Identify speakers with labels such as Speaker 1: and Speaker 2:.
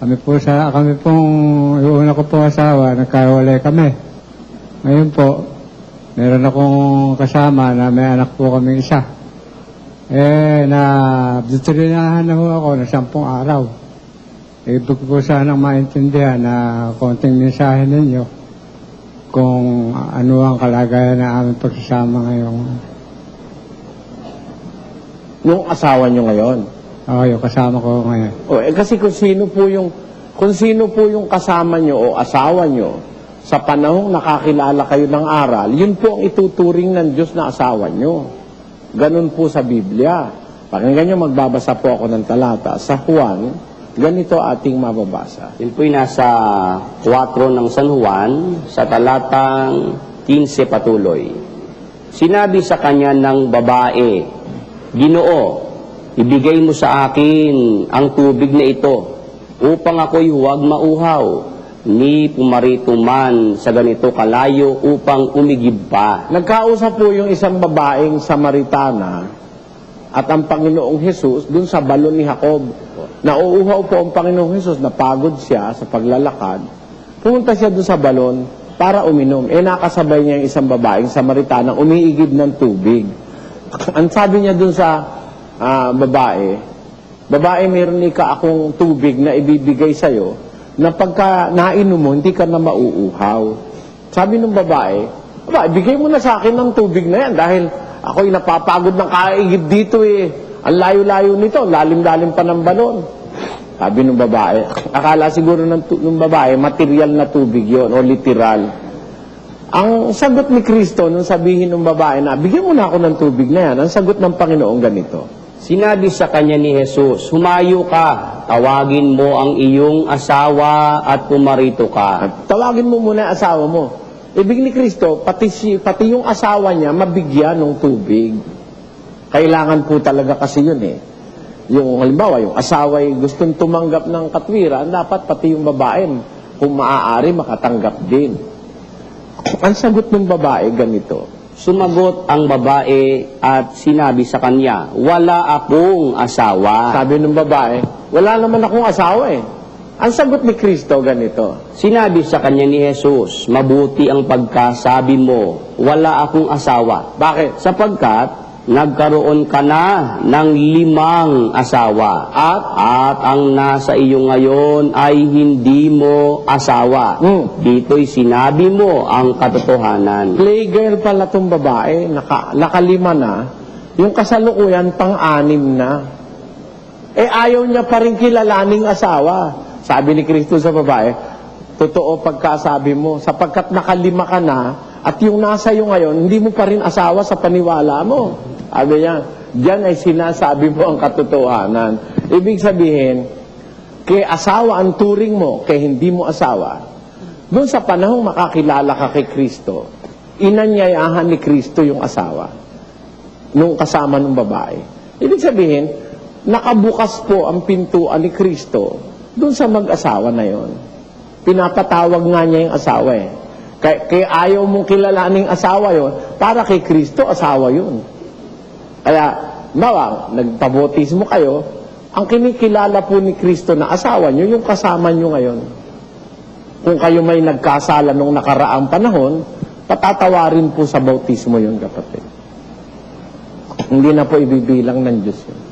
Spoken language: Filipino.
Speaker 1: Kami po sa, kami pong, yung una ko po asawa, nagkawalay kami. Ngayon po, meron akong kasama na may anak po kami isa. Eh, na ditrinahan na ho ako na sampung araw. Ibig po sanang maintindihan na konting mensahe ninyo kung ano ang kalagayan ng aming pagsasama ngayong
Speaker 2: Yung asawa nyo ngayon.
Speaker 1: Oh, yung kasama ko ngayon.
Speaker 2: O, eh, kasi kung sino po yung kung sino po yung kasama nyo o asawa nyo sa panahong nakakilala kayo ng aral, yun po ang ituturing ng Diyos na asawa nyo. Ganun po sa Biblia. Pakinggan nyo, magbabasa po ako ng talata. Sa Juan, ganito ating mababasa.
Speaker 3: Yun po'y nasa 4 ng San Juan, sa talatang 15 patuloy. Sinabi sa kanya ng babae, Ginoo, ibigay mo sa akin ang tubig na ito, upang ako'y huwag mauhaw, ni pumarito man sa ganito kalayo upang umigib pa.
Speaker 2: Nagkausap po yung isang babaeng Samaritana at ang Panginoong Hesus dun sa balon ni Jacob. Nauuhaw po ang Panginoong Hesus, napagod siya sa paglalakad. Pumunta siya dun sa balon para uminom. Eh nakasabay niya yung isang babaeng Samaritana umiigib ng tubig. ang sabi niya dun sa ah, babae, Babae, meron ka akong tubig na ibibigay sa'yo na pagka nainom mo, hindi ka na mauuhaw. Sabi ng babae, Aba, ibigay mo na sa akin ng tubig na yan dahil ako'y napapagod ng kaigib dito eh. Ang layo-layo nito, lalim-lalim pa ng balon. Sabi ng babae, akala siguro ng, ng babae, material na tubig yon o literal. Ang sagot ni Kristo nung sabihin ng babae na, bigyan mo na ako ng tubig na yan, ang sagot ng Panginoon ganito.
Speaker 3: Sinabi sa kanya ni Jesus, Humayo ka, tawagin mo ang iyong asawa at pumarito ka.
Speaker 2: Tawagin mo muna ang asawa mo. Ibig ni Kristo, pati, si, pati yung asawa niya, mabigyan ng tubig. Kailangan po talaga kasi yun eh. Yung halimbawa, yung asawa ay gustong tumanggap ng katwiran, dapat pati yung babae, kung maaari, makatanggap din. Ang sagot ng babae, ganito.
Speaker 3: Sumagot ang babae at sinabi sa kanya, Wala akong asawa.
Speaker 2: Sabi ng babae, wala naman akong asawa eh. Ang sagot ni Kristo, ganito.
Speaker 3: Sinabi sa kanya ni Jesus, Mabuti ang pagkasabi mo, Wala akong asawa.
Speaker 2: Bakit?
Speaker 3: Sapagkat nagkaroon ka na ng limang asawa at at ang nasa iyo ngayon ay hindi mo asawa.
Speaker 2: Hmm.
Speaker 3: Dito'y sinabi mo ang katotohanan.
Speaker 2: Playgirl pala tong babae, naka, nakalima na, yung kasalukuyan pang-anim na. Eh ayaw niya pa rin kilalaning asawa. Sabi ni Kristo sa babae, totoo pagkasabi mo, sapagkat nakalima ka na, at yung nasa iyo ngayon, hindi mo pa rin asawa sa paniwala mo. Sabi niya, diyan ay sinasabi mo ang katotohanan. Ibig sabihin, kay asawa ang turing mo, kay hindi mo asawa, doon sa panahong makakilala ka kay Kristo, inanyayahan ni Kristo yung asawa nung kasama ng babae. Ibig sabihin, nakabukas po ang pintuan ni Kristo doon sa mag-asawa na yon. Pinapatawag nga niya yung asawa eh. Kaya, kaya ayaw mong kilalaning asawa yon, para kay Kristo, asawa yun. Kaya, bawa, nagpabotismo kayo, ang kinikilala po ni Kristo na asawa nyo, yung kasama nyo ngayon. Kung kayo may nagkasala nung nakaraang panahon, patatawarin po sa bautismo yun, kapatid. Hindi na po ibibilang ng Diyos yun.